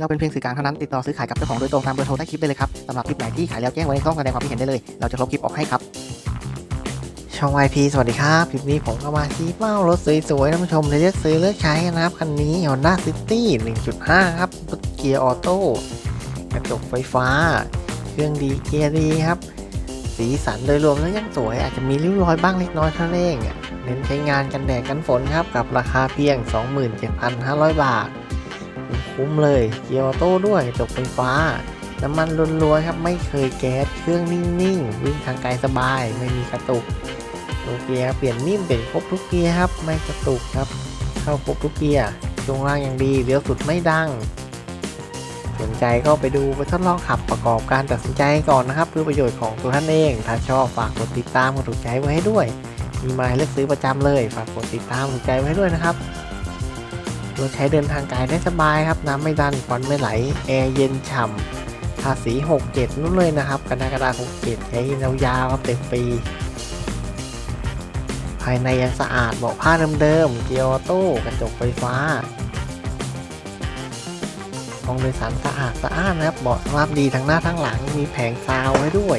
เราเป็นเพียงสื่อกลางเท่านั้นติดต่อซื้อขายกับเจ้าของโดยตรงตามเบอร์โทรใต้คลิปได้เลยครับสำหรับคลิปไหนที่ขายแล้วแจ้งไว้ในช่องแสดงความคิดเห็นได้เลย เราจะลบคลิปออกให้ครับ ช่อง YP สวัสดีครับ คลิปนี้ผมก็มาชี้เป้ารถสวยๆท่านผู้ชมเลยเลือกซื้อเลือกใช้นะครับคันนี้ Honda City 1.5 ครับเกียร์ออโต้กระจกไฟฟ้า เครื่องดีเกียร์ดีครับ สีสันโดยรวมแล้วยังสวย อาจจะมีริ้วรอยบ้างเล็กน้อยเท่านั้นเองเน้นใช้งานกันแดดกันฝนครับกับราคาเพียง 27,500 บาท คุ้มเลยเกียร์ออโต้ด้วยจกไฟฟ้า น้ำมันล้วนๆครับไม่เคยแก๊สเครื่องนิ่งๆ วิ่งทางไกลสบายไม่มีกระตุกตัวเกียร์เปลี่ยนนิ่มเปลี่ยนครบทุกเกียร์ครับไม่กระตุกครับ เข้าครบทุกเกียร์ช่วงล่างอย่างดีเลี้ยวสุดไม่ดัง สนใจก็ไปดูไปทดลองขับประกอบการตัดสินใจก่อนนะครับ เพื่อประโยชน์ของตัวท่านเอง ถ้าชอบฝากกดติดตามกดถูกใจไว้ให้ด้วย มีมาให้เลือกซื้อประจำเลย ฝากกดติดตามถูกใจไว้ให้ด้วยนะครับ รถใช้เดินทางไกลได้สบายครับ น้ำไม่ดันควันไม่ไหล แอร์เย็นฉ่ำภาษี67นู่นเลยนะครับกรกฎาคม67ใช้ยาวๆครับเต็มปี ภายในยังสะอาดเบาะผ้าเดิมๆเกียร์ออโต้กระจกไฟฟ้าห้องโดยสารสะอาดสะอ้านนะครับเบาะสภาพดีทั้งหน้าทั้งหลังมีแผงซาวไว้ด้วย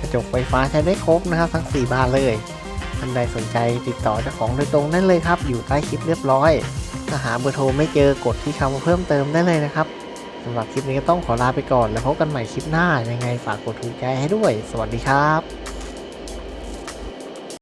กระจกไฟฟ้าใช้ได้ครบนะครับ ทั้ง 4 บานเลยท่านใดสนใจติดต่อเจ้าของโดยตรงได้เลยครับ อยู่ใต้คลิปเรียบร้อย ถ้าหาเบอร์โทรไม่เจอกดที่คำเพิ่มเติมได้เลยนะครับสำหรับคลิปนี้ก็ต้องขอลาไปก่อน แล้วพบกันใหม่คลิปหน้ายังไงฝากกดถูกใจให้ด้วย สวัสดีครับ